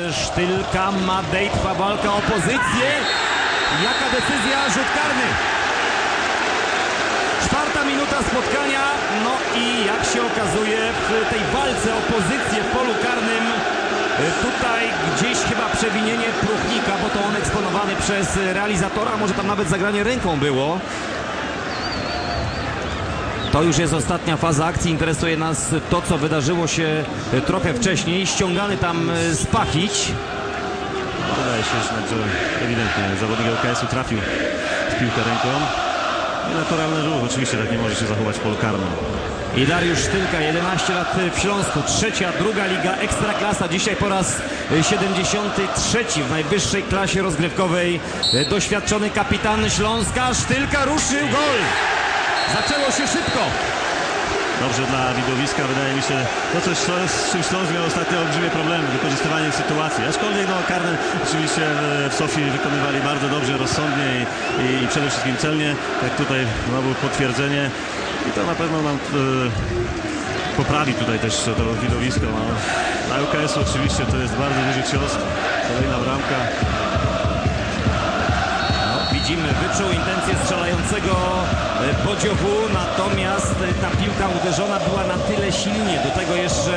Sztylka, Madej, trwa walka o pozycję. Jaka decyzja? Rzut karny. Czwarta minuta spotkania. No i jak się okazuje w tej walce o pozycję w polu karnym tutaj gdzieś chyba przewinienie Pruchnika, bo to on eksponowany przez realizatora, może tam nawet zagranie ręką było. To już jest ostatnia faza akcji. Interesuje nas to, co wydarzyło się y, trochę wcześniej. Ściągany tam z Pachić. Wydaje się, że ewidentnie zawodnik LKS-u trafił w piłkę ręką. Naturalny ruch, oczywiście tak nie może się zachować w polu karnym. I Dariusz Sztylka, 11 lat w Śląsku, trzecia, druga liga, ekstraklasa, dzisiaj po raz 73 w najwyższej klasie rozgrywkowej. Doświadczony kapitan Śląska, Sztylka ruszył, gol! Zaczęło się szybko. Dobrze dla widowiska, wydaje mi się, to coś, co- z czym Śląsk miał ostatnio olbrzymie problemy, wykorzystywanie sytuacji. Aczkolwiek no, karne oczywiście w- Sofii wykonywali bardzo dobrze, rozsądnie i, i, i przede wszystkim celnie. Jak tutaj znowu potwierdzenie i to na pewno nam e, poprawi tutaj też to widowisko. No. Dla UKS-u oczywiście to jest bardzo duży cios. Kolejna bramka. No, widzimy, wyczuł intencję strzelającego Bodziowu, natomiast ta piłka uderzona była na tyle silnie, do tego jeszcze